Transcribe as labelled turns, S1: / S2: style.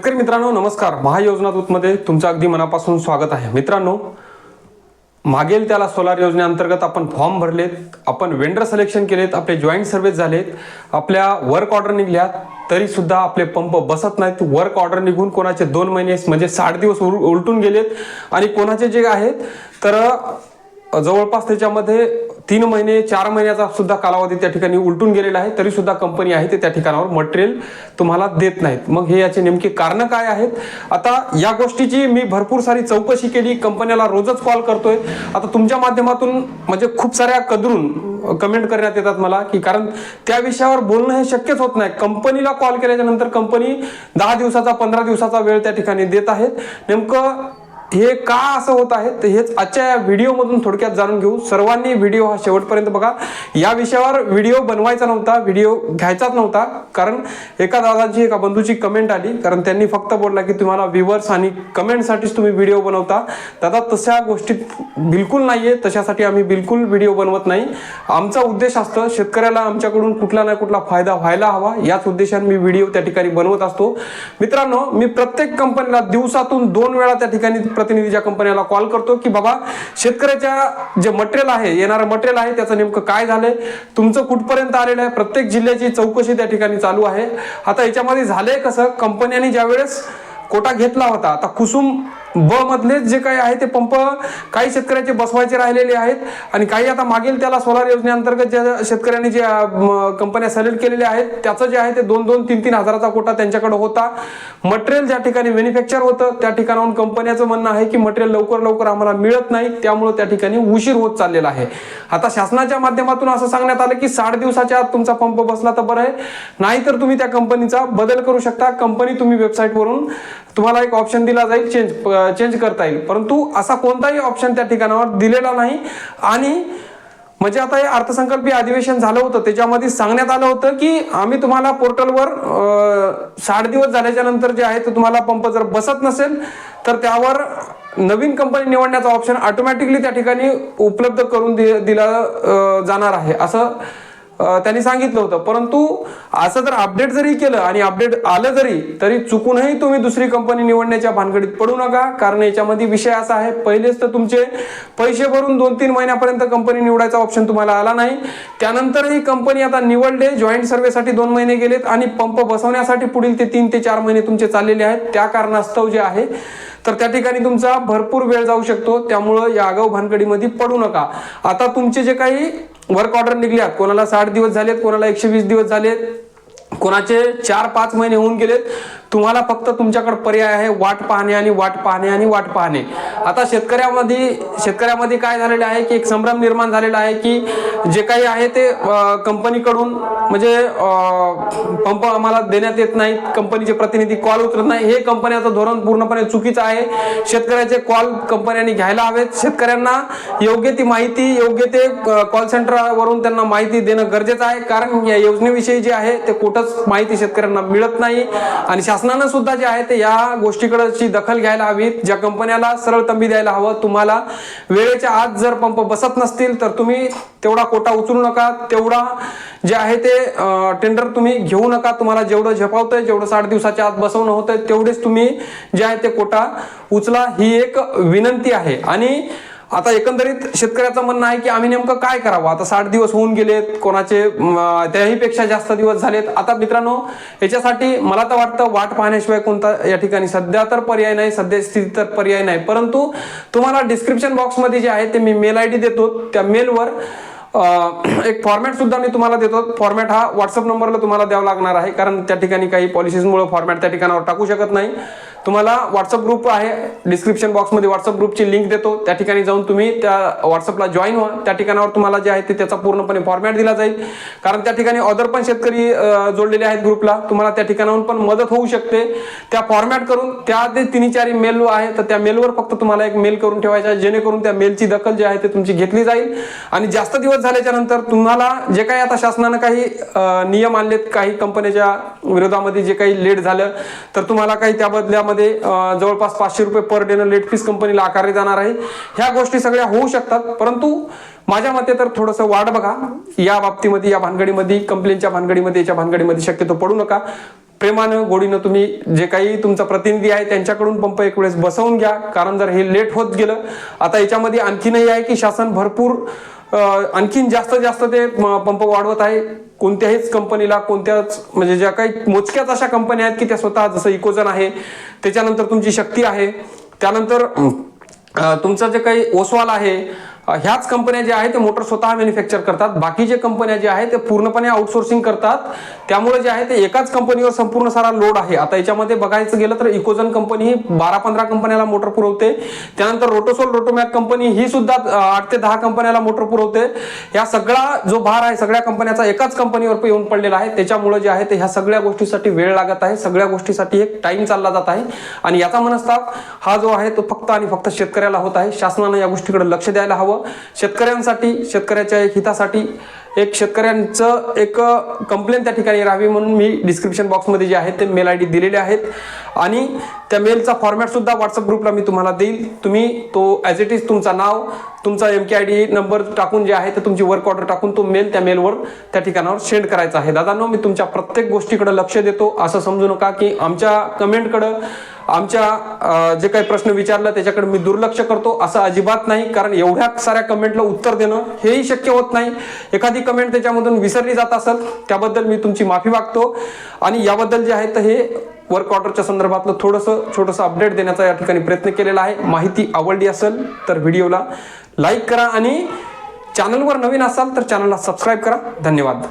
S1: शेतकरी मित्रांनो नमस्कार. महायोजना दूतमध्ये तुमचं अगदी मनापासून स्वागत आहे. मित्रांनो मागेल त्याला सोलार योजनेअंतर्गत आपण फॉर्म भरलेत आपण वेंडर सिलेक्शन केलेत आपले जॉईंट सर्व्हिस झालेत आपल्या वर्क ऑर्डर निघल्यात तरी सुद्धा आपले पंप बसत नाहीत. वर्क ऑर्डर निघून कोणाचे दोन महिने म्हणजे साठ दिवस उल- उलटून गेलेत. आणि कोणाचे जे आहेत तर जवळपास त्याच्यामध्ये तीन महिने चार महिन्याचा सुद्धा कालावधी त्या ठिकाणी उलटून गेलेला आहे तरी सुद्धा कंपनी आहे ते त्या ठिकाणावर मटेरियल तुम्हाला देत नाहीत. मग हे याचे नेमके कारण काय आहेत? आता या गोष्टीची मी भरपूर सारी चौकशी केली कंपन्याला रोजच कॉल करतोय. आता तुमच्या माध्यमातून म्हणजे खूप साऱ्या कदरून कमेंट करण्यात येतात मला की कारण त्या विषयावर बोलणं हे शक्यच होत नाही. कंपनीला कॉल केल्याच्यानंतर कंपनी दहा दिवसाचा पंधरा दिवसाचा वेळ त्या ठिकाणी देत आहेत. नेमकं हे का असं होत आहे? तर हेच आजच्या या व्हिडिओमधून थोडक्यात जाणून घेऊ. सर्वांनी व्हिडिओ हा शेवटपर्यंत बघा. या विषयावर व्हिडिओ बनवायचा नव्हता व्हिडिओ घ्यायचाच नव्हता. कारण एका दादाची एका बंधूची कमेंट आली. कारण त्यांनी फक्त बोलला की तुम्हाला व्ह्युअर्स आणि कमेंटसाठीच तुम्ही व्हिडिओ बनवता. दादा तशा गोष्टीत बिलकुल नाही आहे तशासाठी आम्ही बिलकुल व्हिडिओ बनवत नाही. आमचा उद्देश असतं शेतकऱ्याला आमच्याकडून कुठला ना कुठला फायदा व्हायला हवा. याच उद्देशाने मी व्हिडिओ त्या ठिकाणी बनवत असतो. मित्रांनो मी प्रत्येक कंपनीला दिवसातून दोन वेळा त्या ठिकाणी प्रतिनिधीच्या कंपन्याला कॉल करतो की बाबा शेतकऱ्याच्या जे मटेरियल आहे येणारं मटेरियल आहे त्याचं नेमकं काय झालंय? तुमचं कुठपर्यंत आलेलं आहे? प्रत्येक जिल्ह्याची चौकशी त्या ठिकाणी चालू आहे. आता याच्यामध्ये झालंय कसं? कंपन्यांनी ज्यावेळेस कोटा घेतला होता आता कुसुम ब मधले जे काही आहे ते पंप काही शेतकऱ्याचे बसवायचे राहिलेले आहेत. आणि काही आता मागील त्याला सोलार योजनेअंतर्गत ज्या शेतकऱ्यांनी जे म, कंपन्या सलेक्ट केलेल्या आहेत त्याचं जे आहे ते दोन दोन तीन तीन हजाराचा कोटा त्यांच्याकडे होता. मटेरियल ज्या ठिकाणी मॅन्युफॅक्चर होतं त्या ठिकाणाहून कंपन्याचं म्हणणं आहे की मटेरियल लवकर लवकर आम्हाला मिळत नाही. त्यामुळे त्या ठिकाणी उशीर होत चाललेला आहे. आता शासनाच्या माध्यमातून असं सांगण्यात आलं की साठ दिवसाच्या आत तुमचा पंप बसला तर बरं आहे. नाहीतर तुम्ही त्या कंपनीचा बदल करू शकता. कंपनी तुम्ही वेबसाईटवरून तुम्हाला एक ऑप्शन दिला जाईल चेंज चेंज करता येईल. परंतु असा कोणताही ऑप्शन त्या ठिकाणावर दिलेला नाही. आणि म्हणजे आता हे अर्थसंकल्पीय अधिवेशन झालं होतं. त्याच्यामध्ये सांगण्यात आलं होतं की आम्ही तुम्हाला पोर्टलवर साठ दिवस झाल्याच्यानंतर जे आहे ते तुम्हाला पंप जर बसत नसेल तर त्यावर नवीन कंपनी निवडण्याचा ऑप्शन ऑटोमॅटिकली त्या ठिकाणी उपलब्ध करून दि दिला जाणार आहे. असं त्यांनी सांगितलं होतं. परंतु असं जर अपडेट जरी केलं आणि अपडेट आलं जरी तरी चुकूनही तुम्ही दुसरी कंपनी निवडण्याच्या भानगडीत पडू नका. कारण याच्यामध्ये विषय असा आहे पहिलेच तर तुमचे पैसे भरून दोन तीन महिन्यापर्यंत कंपनी निवडायचा ऑप्शन तुम्हाला आला नाही. त्यानंतरही कंपनी आता निवडले जॉईंट सर्व्हेसाठी दोन महिने गेलेत आणि पंप बसवण्यासाठी पुढील ते तीन ते चार महिने तुमचे चाललेले आहेत. त्या कारणास्तव जे आहे तर त्या ठिकाणी तुमचा भरपूर वेळ जाऊ शकतो. त्यामुळं या आगाऊ भानगडीमध्ये पडू नका. आता तुमचे जे काही वर्क ऑर्डर निघल्यात. कोणाला साठ दिवस झालेत कोणाला एकशे वीस दिवस झालेत कोणाचे चार पाच महिने होऊन गेलेत. तुम्हाला फक्त तुमच्याकडे पर्याय आहे वाट पाहणे आणि वाट पाहणे आणि वाट पाहणे. आता शेतकऱ्यामध्ये शेतकऱ्यामध्ये काय झालेलं आहे की एक संभ्रम निर्माण झालेला आहे की जे काही आहे ते कंपनीकडून म्हणजे पंप आम्हाला देण्यात येत नाहीत कंपनीचे प्रतिनिधी कॉल उतरत नाही. हे कंपन्याचं धोरण पूर्णपणे चुकीचं आहे. शेतकऱ्याचे कॉल कंपन्यांनी घ्यायला हवेत. शेतकऱ्यांना योग्य ती माहिती योग्य ते कॉल सेंटरवरून त्यांना माहिती देणं गरजेचं आहे. कारण या योजनेविषयी जे आहे ते कुठंच माहिती शेतकऱ्यांना मिळत नाही. आणि शासनानं सुद्धा जे आहे ते या गोष्टीकडची दखल घ्यायला हवी ज्या कंपन्याला सरळ तंबी द्यायला हवं तुम्हाला वेळेच्या आत जर पंप बसत नसतील तर तुम्ही तेवढा कोटा उचलू नका. तेवढा जे आहे ते टेंडर तुम्ही घेऊ नका. तुम्हाला जेवढं झेपावतंय जेवढं साठ दिवसाच्या आत बसवणं होतंय तेवढेच तुम्ही जे आहे ते कोटा उचला. ही एक विनंती आहे. आणि आता एकंदरीत शेतकऱ्याचं म्हणणं आहे की आम्ही नेमकं काय करावं? आता साठ दिवस होऊन गेलेत कोणाचे त्याही पेक्षा जास्त दिवस झालेत. आता मित्रांनो याच्यासाठी मला तर वाटतं वाट पाहण्याशिवाय कोणता या ठिकाणी सध्या तर पर्याय नाही सध्या स्थिती तर पर्याय नाही. परंतु तुम्हाला डिस्क्रिप्शन बॉक्समध्ये जे आहे ते मी मेल आय डी देतो. त्या मेलवर एक फॉर्मॅट सुद्धा मी तुम्हाला देतो. फॉर्मॅट हा व्हॉट्सअप नंबरला तुम्हाला द्यावा लागणार आहे. कारण त्या ठिकाणी काही पॉलिसीजमुळे फॉर्मॅट त्या ठिकाणावर टाकू शकत नाही. तुम्हाला व्हॉट्सअप ग्रुप आहे. डिस्क्रिप्शन बॉक्समध्ये व्हॉट्सअप ग्रुपची लिंक देतो. त्या ठिकाणी जाऊन तुम्ही त्या व्हॉट्सअपला जॉईन व्हा. त्या ठिकाणावर तुम्हाला जे आहे ते त्याचा पूर्णपणे फॉर्मॅट दिला जाईल. कारण त्या ठिकाणी अदर पण शेतकरी जोडलेले आहेत ग्रुपला तुम्हाला त्या ठिकाणाहून पण मदत होऊ शकते. त्या फॉर्मॅट करून त्या ते तिन्ही चारी मेल आहे. तर त्या मेलवर फक्त तुम्हाला एक मेल करून ठेवायचा आहे. जेणेकरून त्या मेलची दखल जी आहे ते तुमची घेतली जाईल. आणि जास्त दिवस झाल्याच्यानंतर तुम्हाला जे काही आता शासनानं काही नियम आणलेत. काही कंपन्याच्या विरोधामध्ये जे काही लेट झालं तर तुम्हाला काही त्या अं, जवळपास पाचशे रुपये पर डेनं लेट फीस कंपनीला आकारली जाणार आहे. ह्या गोष्टी सगळ्या होऊ शकतात परंतु माझ्या मते तर थोडंसं वाढ बघा. या बाबतीमध्ये या भानगडीमध्ये कंप्लेनच्या भानगडीमध्ये याच्या भानगडीमध्ये शक्यतो पडू नका. प्रेमानं गोडीनं तुम्ही जे काही तुमचा प्रतिनिधी आहे त्यांच्याकडून पंप एक वेळेस बसवून घ्या. कारण जर हे लेट होत गेलं आता याच्यामध्ये आणखीनही आहे की शासन भरपूर आणखीन जास्त जास्त ते पंप वाढवत आहे. कोणत्याहीच कंपनीला कोणत्याच म्हणजे ज्या काही मोजक्याच अशा कंपन्या आहेत की त्या स्वतः जसं इकोजन आहे त्याच्यानंतर तुमची शक्ती आहे. त्यानंतर तुमचं जे काही ओसवाल आहे ह्याच कंपन्या ज्या आहेत ते मोटर स्वतः मॅन्युफॅक्चर करतात. बाकीचे कंपन्या जे आहेत ते पूर्णपणे आउटसोर्सिंग करतात. त्यामुळे जे आहे ते एकाच कंपनीवर संपूर्ण सारा लोड आहे. आता याच्यामध्ये बघायचं गेलं तर इकोजन कंपनी ही बारा पंधरा कंपन्याला मोटर पुरवते. त्यानंतर रोटोसोल रोटोमॅक कंपनी ही सुद्धा आठ ते दहा कंपन्याला मोटर पुरवते. या सगळा जो भार आहे सगळ्या कंपन्याचा एकाच कंपनीवर येऊन पडलेला आहे. त्याच्यामुळे जे आहे ते ह्या सगळ्या गोष्टीसाठी वेळ लागत आहे. सगळ्या गोष्टीसाठी एक टाइम चालला जात आहे. आणि याचा मनस्ताप हा जो आहे तो फक्त आणि फक्त शेतकऱ्याला होत आहे. शासनानं या गोष्टीकडे लक्ष द्यायला हवं. शेतकऱ्यांसाठी शेतकऱ्याच्या एक हितासाठी एक शेतकऱ्यांचं एक कंप्लेंट त्या ठिकाणी राहावी म्हणून मी डिस्क्रिप्शन बॉक्समध्ये जे आहे ते मेल आय डी दिलेले आहेत. आणि त्या मेलचा फॉर्मॅटसुद्धा व्हॉट्सअप ग्रुपला मी तुम्हाला देईल. तुम्ही तो ॲज इट इज तुमचा नाव तुमचा M K I D number टाकून जे आहे ते तुमची वर्क ऑर्डर टाकून तो मेल त्या मेलवर त्या ठिकाणावर सेंड करायचा आहे. दादांनो मी तुमच्या प्रत्येक गोष्टीकडे लक्ष देतो. असं समजू नका की आमच्या कमेंटकडं आमच्या जे काही प्रश्न विचारला त्याच्याकडे मी दुर्लक्ष करतो असं अजिबात नाही. कारण एवढ्या साऱ्या कमेंटला उत्तर देणं हेही शक्य होत नाही. एखादी कमेंट त्याच्यामधून विसरली जात असेल त्याबद्दल मी तुमची माफी मागतो. आणि याबद्दल जे आहे तर हे वर्क ऑर्डरच्या संदर्भातलं थोडंसं छोटंसं अपडेट देण्याचा या ठिकाणी प्रयत्न केलेला आहे. माहिती आवडली असेल तर व्हिडिओला लाईक करा. आणि चॅनलवर नवीन असाल तर चॅनलला सबस्क्राईब करा. धन्यवाद.